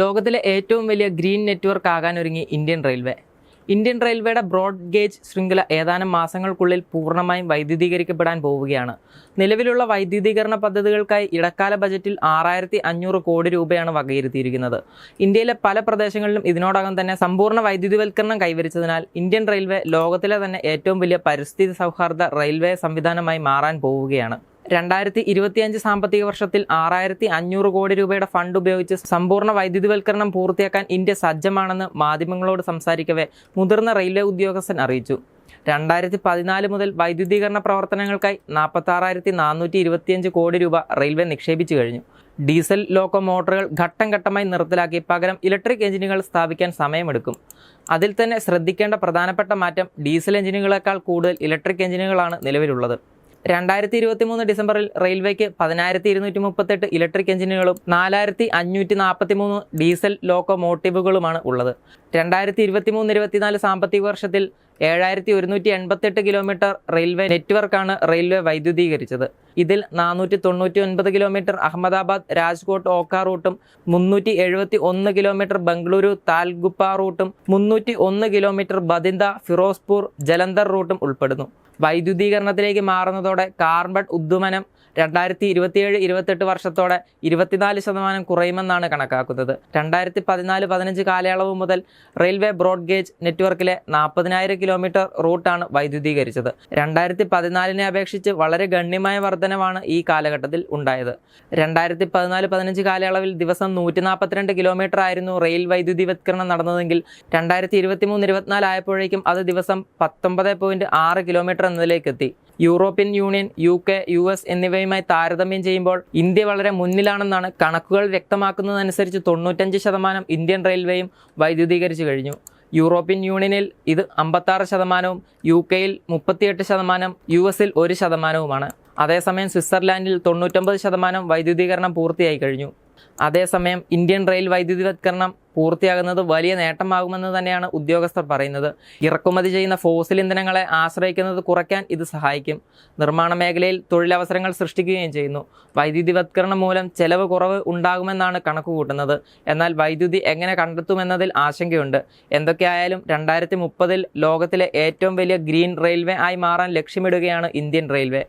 ലോകത്തിലെ ഏറ്റവും വലിയ ഗ്രീൻ നെറ്റ്വർക്ക് ആകാനൊരുങ്ങി ഇന്ത്യൻ റെയിൽവേ. ഇന്ത്യൻ റെയിൽവേയുടെ ബ്രോഡ് ഗേജ് ശൃംഖല ഏതാനും മാസങ്ങൾക്കുള്ളിൽ പൂർണമായും വൈദ്യുതീകരിക്കപ്പെടാൻ പോവുകയാണ്. നിലവിലുള്ള വൈദ്യുതീകരണ പദ്ധതികൾക്കായി ഇടക്കാല ബജറ്റിൽ ആറായിരത്തി അഞ്ഞൂറ് കോടി രൂപയാണ് വകയിരുത്തിയിരിക്കുന്നത്. ഇന്ത്യയിലെ പല പ്രദേശങ്ങളിലും ഇതിനോടകം തന്നെ സമ്പൂർണ വൈദ്യുതിവൽക്കരണം കൈവരിച്ചതിനാൽ ഇന്ത്യൻ റെയിൽവേ ലോകത്തിലെ തന്നെ ഏറ്റവും വലിയ പരിസ്ഥിതി സൗഹാർദ്ദ റെയിൽവേ സംവിധാനമായി മാറാൻ പോവുകയാണ്. രണ്ടായിരത്തി ഇരുപത്തിയഞ്ച് സാമ്പത്തിക വർഷത്തിൽ ആറായിരത്തി അഞ്ഞൂറ് കോടി രൂപയുടെ ഫണ്ട് ഉപയോഗിച്ച് സമ്പൂർണ വൈദ്യുതിവൽക്കരണം പൂർത്തിയാക്കാൻ ഇന്ത്യ സജ്ജമാണെന്ന് മാധ്യമങ്ങളോട് സംസാരിക്കവേ മുതിർന്ന റെയിൽവേ ഉദ്യോഗസ്ഥൻ അറിയിച്ചു. രണ്ടായിരത്തി പതിനാല് മുതൽ വൈദ്യുതീകരണ പ്രവർത്തനങ്ങൾക്കായി നാൽപ്പത്താറായിരത്തി നാനൂറ്റി ഇരുപത്തിയഞ്ച് കോടി രൂപ റെയിൽവേ നിക്ഷേപിച്ചു കഴിഞ്ഞു. ഡീസൽ ലോക്കോമോട്ടറുകൾ ഘട്ടം ഘട്ടമായി നിർത്തലാക്കി പകരം ഇലക്ട്രിക് എഞ്ചിനുകൾ സ്ഥാപിക്കാൻ സമയമെടുക്കും. അതിൽ തന്നെ ശ്രദ്ധിക്കേണ്ട പ്രധാനപ്പെട്ട മാറ്റം ഡീസൽ എഞ്ചിനുകളേക്കാൾ കൂടുതൽ ഇലക്ട്രിക് എഞ്ചിനുകളാണ് നിലവിലുള്ളത്. രണ്ടായിരത്തി ഇരുപത്തി മൂന്ന് ഡിസംബറിൽ റെയിൽവേക്ക് പതിനായിരത്തി ഇരുന്നൂറ്റി മുപ്പത്തെട്ട് ഇലക്ട്രിക് എഞ്ചിനുകളും നാലായിരത്തി അഞ്ഞൂറ്റി നാൽപ്പത്തി മൂന്ന് ഡീസൽ ലോക്കോമോട്ടീവുകളുമാണ് ഉള്ളത്. രണ്ടായിരത്തി ഇരുപത്തി മൂന്ന് ഇരുപത്തിനാല് സാമ്പത്തിക വർഷത്തിൽ ഏഴായിരത്തി ഒരുന്നൂറ്റി എൺപത്തെട്ട് കിലോമീറ്റർ റെയിൽവേ നെറ്റ്വർക്കാണ് റെയിൽവേ വൈദ്യുതീകരിച്ചത്. ഇതിൽ നാനൂറ്റി തൊണ്ണൂറ്റി ഒൻപത് കിലോമീറ്റർ അഹമ്മദാബാദ് രാജ്കോട്ട് ഓക്ക റൂട്ടും മുന്നൂറ്റി എഴുപത്തി ഒന്ന് കിലോമീറ്റർ ബംഗളൂരു താൽഗുപ്പ റൂട്ടും മുന്നൂറ്റി ഒന്ന് കിലോമീറ്റർ ബദിന്ദ ഫിറോസ്പൂർ ജലന്ധർ റൂട്ടും ഉൾപ്പെടുന്നു. വൈദ്യുതീകരണത്തിലേക്ക് മാറുന്നതോടെ കാർബൺ ഉദ്വമനം രണ്ടായിരത്തി ഇരുപത്തിയേഴ് ഇരുപത്തെട്ട് വർഷത്തോടെ ഇരുപത്തിനാല് ശതമാനം കുറയുമെന്നാണ് കണക്കാക്കുന്നത്. രണ്ടായിരത്തി പതിനാല് പതിനഞ്ച് കാലയളവ് മുതൽ റെയിൽവേ ബ്രോഡ്ഗേജ് നെറ്റ്വർക്കിലെ നാൽപ്പതിനായിരം കിലോമീറ്റർ റൂട്ടാണ് വൈദ്യുതീകരിച്ചത്. രണ്ടായിരത്തി പതിനാലിനെ അപേക്ഷിച്ച് വളരെ ഗണ്യമായ വർധനവാണ് ഈ കാലഘട്ടത്തിൽ ഉണ്ടായത്. രണ്ടായിരത്തി പതിനാല് പതിനഞ്ച് കാലയളവിൽ ദിവസം നൂറ്റി നാൽപ്പത്തിരണ്ട് കിലോമീറ്റർ ആയിരുന്നു റെയിൽ വൈദ്യുതിവത്കരണം നടന്നതെങ്കിൽ രണ്ടായിരത്തി ഇരുപത്തി മൂന്ന് ഇരുപത്തിനാല് ആയപ്പോഴേക്കും അത് ദിവസം പത്തൊമ്പത് പോയിന്റ് ആറ് കിലോമീറ്റർ എന്നതിലേക്ക് എത്തി European union U K U S എന്നിവയുമായി താരതമ്യം ചെയ്യുമ്പോൾ ഇന്ത്യ വളരെ മുന്നിലാണെന്നാണ് കണക്കുകൾ വ്യക്തമാക്കുന്നതനുസരിച്ച് തൊണ്ണൂറ്റഞ്ച് ശതമാനം ഇന്ത്യൻ റെയിൽവേയും വൈദ്യുതീകരിച്ചു കഴിഞ്ഞു. യൂറോപ്യൻ യൂണിയനിൽ ഇത് അമ്പത്താറ് ശതമാനവും യു കെയിൽ മുപ്പത്തിയെട്ട് ശതമാനം യു എസിൽ ഒരു ശതമാനവുമാണ്. അതേസമയം സ്വിറ്റ്സർലാൻഡിൽ തൊണ്ണൂറ്റൊമ്പത് ശതമാനം വൈദ്യുതീകരണം പൂർത്തിയായി കഴിഞ്ഞു. അതേസമയം ഇന്ത്യൻ റെയിൽ വൈദ്യുതിവത്കരണം പൂർത്തിയാകുന്നത് വലിയ നേട്ടമാകുമെന്ന് തന്നെയാണ് ഉദ്യോഗസ്ഥർ പറയുന്നത്. ഇറക്കുമതി ചെയ്യുന്ന ഫോസിൽ ഇന്ധനങ്ങളെ ആശ്രയിക്കുന്നത് കുറയ്ക്കാൻ ഇത് സഹായിക്കും. നിർമ്മാണ മേഖലയിൽ തൊഴിലവസരങ്ങൾ സൃഷ്ടിക്കുകയും ചെയ്യുന്നു. വൈദ്യുതിവത്കരണം മൂലം ചെലവ് കുറവ് ഉണ്ടാകുമെന്നാണ് കണക്കുകൂട്ടുന്നത് എന്നാൽ വൈദ്യുതി എങ്ങനെ കണ്ടെത്തുമെന്നതിൽ ആശങ്കയുണ്ട്. എന്തൊക്കെയായാലും രണ്ടായിരത്തി മുപ്പതിൽ ലോകത്തിലെ ഏറ്റവും വലിയ ഗ്രീൻ റെയിൽവേ ആയി മാറാൻ ലക്ഷ്യമിടുകയാണ് ഇന്ത്യൻ റെയിൽവേ.